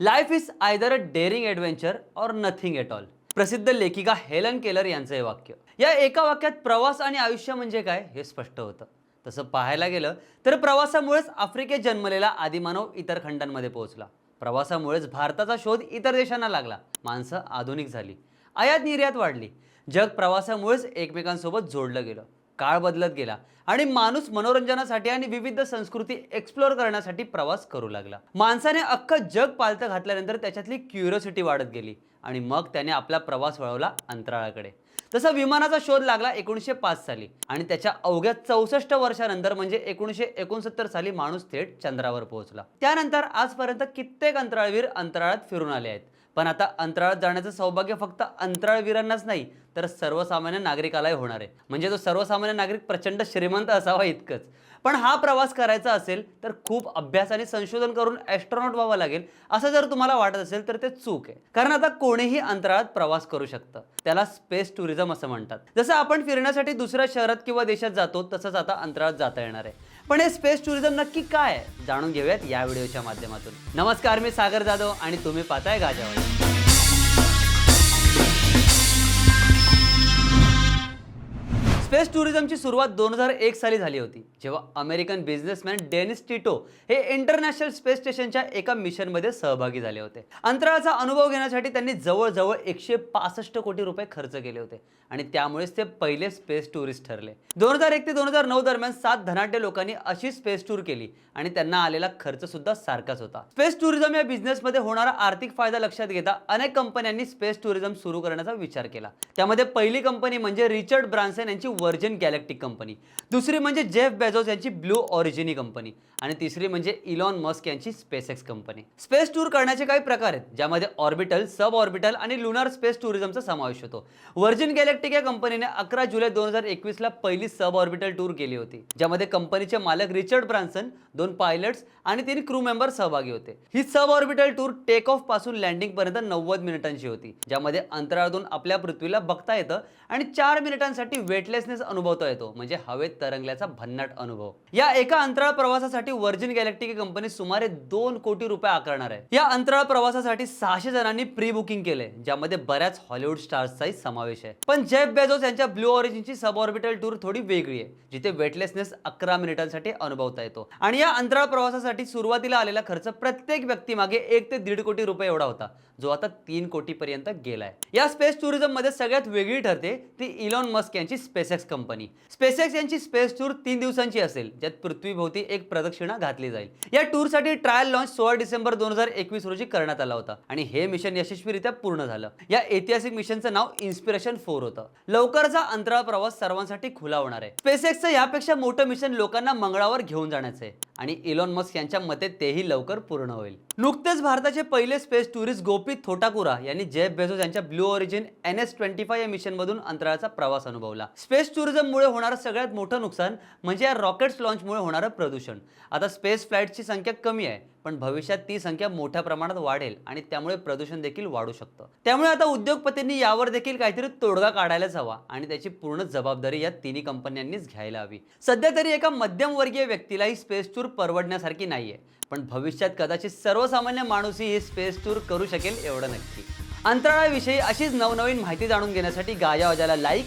Life is either a daring adventure or nothing at all प्रसिद्ध लेखिका Helen Keller यांचं हे वाक्य. या एका वाक्यात प्रवास आणि आयुष्य म्हणजे काय हे स्पष्ट होतं. तसं पाहायला गेलं तर प्रवासामुळेच आफ्रिकेत जन्मलेला आदिमानव इतर खंडांमध्ये पोहोचला. प्रवासामुळेच भारताचा शोध इतर देशांना लागला. माणसं आधुनिक झाली. आयात निर्यात वाढली. जग प्रवासामुळेच एकमेकांसोबत जोडलं गेलं. काळ बदलत गेला आणि माणूस मनोरंजनासाठी आणि विविध संस्कृती एक्सप्लोअर करण्यासाठी प्रवास करू लागला. माणसाने अख्खं जग पालतं घातल्यानंतर त्याच्यातली क्युरिओसिटी वाढत गेली आणि मग त्याने आपला प्रवास वळवला अंतराळाकडे. तसा विमानाचा शोध लागला एकोणीसशे पाच साली आणि त्याच्या अवघ्या चौसष्ट वर्षानंतर म्हणजे एकोणीसशे एकोणसत्तर साली माणूस थेट चंद्रावर पोहोचला. त्यानंतर आजपर्यंत कित्येक अंतराळवीर अंतराळात फिरून आले आहेत. पण आता अंतराळात जाण्याचं सौभाग्य फक्त अंतराळवीरांनाच नाही तर सर्वसामान्य नागरिकालाही होणार आहे. म्हणजे तो सर्वसामान्य नागरिक प्रचंड श्रीमंत असावा इतकंच. पण हा प्रवास करायचा असेल तर खूप अभ्यास आणि संशोधन करून ॲस्ट्रॉनॉट व्हावं लागेल असं जर तुम्हाला वाटत असेल तर ते चूक आहे. कारण आता कोणीही अंतराळात प्रवास करू शकतं. त्याला स्पेस टुरिझम असं म्हणतात. जसं आपण फिरण्यासाठी दुसऱ्या शहरात किंवा देशात जातो तसंच आता अंतराळात जाता येणार आहे. पण हे स्पेस टुरिझम नक्की काय जाणून घेऊयात या व्हिडिओच्या माध्यमातून. नमस्कार मी सागर जाधव आणि तुम्ही पाहताय गाजावाडी. स्पेस टुरिझमची सुरुवात दोन हजार एक साली झाली होती जेव्हा अमेरिकन बिझनेसमॅन डेनिस टिटो हे इंटरनॅशनल स्पेस स्टेशनच्या एका मिशनमध्ये सहभागी झाले होते. अंतराळाचा अनुभव घेण्यासाठी त्यांनी जवळजवळ एकशे पासष्ट कोटी रुपये खर्च केले होते आणि त्यामुळेच ते पहिले स्पेस टुरिस्ट ठरले. दोन हजार एक ते दोन हजार नऊ दरम्यान सात धनाढ्य लोकांनी अशी स्पेस टूर केली आणि त्यांना आलेला खर्च सुद्धा सारखाच होता. स्पेस टुरिझम या बिझनेसमध्ये होणारा आर्थिक फायदा लक्षात घेता अनेक कंपन्यांनी स्पेस टुरिझम सुरू करण्याचा विचार केला. त्यामध्ये पहिली कंपनी म्हणजे रिचर्ड ब्रान्सन यांची व्हर्जन गॅलेक्टिक कंपनी. दुसरी म्हणजे जेफ बेझोस यांची ब्लू ऑरिजिनी कंपनी. आणि तिसरी म्हणजे इलॉन मस्क यांची space x company. Space tour करण्याचे काही प्रकार आहेत ज्यामध्ये ऑर्बिटल सब ऑर्बिटल आणि लुनार स्पेस टुरिझमचा समावेश होतो. व्हर्जिन गॅलेक्टिक या कंपनीने अकरा जुलै दोन हजार एकवीसला पहिली सब ऑर्बिटल टूर केली होती ज्यामध्ये कंपनीचे मालक रिचर्ड ब्रान्सन दोन पायलट्स आणि तीन क्रू मेंबर सहभागी होते. ही सब ऑर्बिटल टूर टेक ऑफपासून लँडिंग पर्यंत नव्वद मिनिटांची होती ज्यामध्ये अंतराळातून आपल्या पृथ्वीला बघता येतं आणि चार मिनिटांसाठी वेटलेस वेटलेसनेस अनुभवता येतो. म्हणजे हवेत तरंगल्याचा भन्नाट अनुभव. या एका अंतराळ प्रवासासाठी व्हर्जिन गॅलेक्टिक कंपनी सुमारे दोन कोटी रुपये आकारणार आहे. या अंतराळ प्रवासासाठी सहाशे जणांनी प्री बुकिंग केले ज्यामध्ये बऱ्याच हॉलिवूड स्टार्सचाही समावेश आहे. पण जेफ बेझोस यांच्या ब्लू ऑरिजिनची सब ऑर्बिटल टूर थोडी वेगळी आहे जिथे वेटलेसनेस अकरा मिनिटांसाठी अनुभवता येतो. आणि या अंतराळ प्रवासासाठी सुरुवातीला आलेला खर्च प्रत्येक व्यक्तीमागे एक ते दीड कोटी रुपये एवढा होता जो आता तीन कोटीपर्यंत गेलाय. या स्पेस टुरिझममध्ये सगळ्यात वेगळी ठरते ती इलॉन मस्क यांची एक्स कंपनी. स्पेसएक्स यांची स्पेस टूर तीन दिवसांची असेल ज्यात पृथ्वीभोवती एक प्रदक्षिणा घातली जाईल. या टूरसाठी ट्रायल लॉन्च सोळा डिसेंबर दोन हजार एकवीस रोजी करण्यात आला होता आणि हे मिशन यशस्वीरित्या पूर्ण झालं. या ऐतिहासिक मिशनचं नाव इन्स्पिरेशन फोर होतं. लवकरचा अंतराळ प्रवास सर्वांसाठी खुला होणार आहे. स्पेसएक्सचं यापेक्षा मोठं मिशन लोकांना मंगळावर घेऊन जाण्याचं आहे आणि इलॉन मस्क यांच्या मते तेही लवकर पूर्ण होईल. नुकतेच भारताचे पहिले स्पेस टुरिस्ट गोपी थोटाकुरा यांनी जेफ बेझोस यांच्या Blue Origin N S twenty five या मिशनमधून अंतराळाचा प्रवास अनुभवला. स्पेस टुरिझममुळे होणारं सगळ्यात मोठं नुकसान म्हणजे या रॉकेट्स लॉन्चमुळे होणारं प्रदूषण. आता स्पेस फ्लाईटची संख्या कमी आहे पण भविष्यात ती संख्या मोठ्या प्रमाणात वाढेल आणि त्यामुळे प्रदूषण देखील वाढू शकतं. त्यामुळे आता उद्योगपतींनी यावर देखील काहीतरी तोडगा काढायलाच हवा आणि त्याची पूर्ण जबाबदारी या तिन्ही कंपन्यांनीच घ्यायला हवी. सध्या तरी एका मध्यमवर्गीय व्यक्तीला ही स्पेस टूर परवडण्यासारखी नाहीये पण भविष्यात कदाचित सर्वसामान्य माणूसही ही स्पेस टूर करू शकेल एवढं नक्की. अंतराळाविषयी अशीच नवनवीन माहिती जाणून घेण्यासाठी गाजा वाजाला लाईक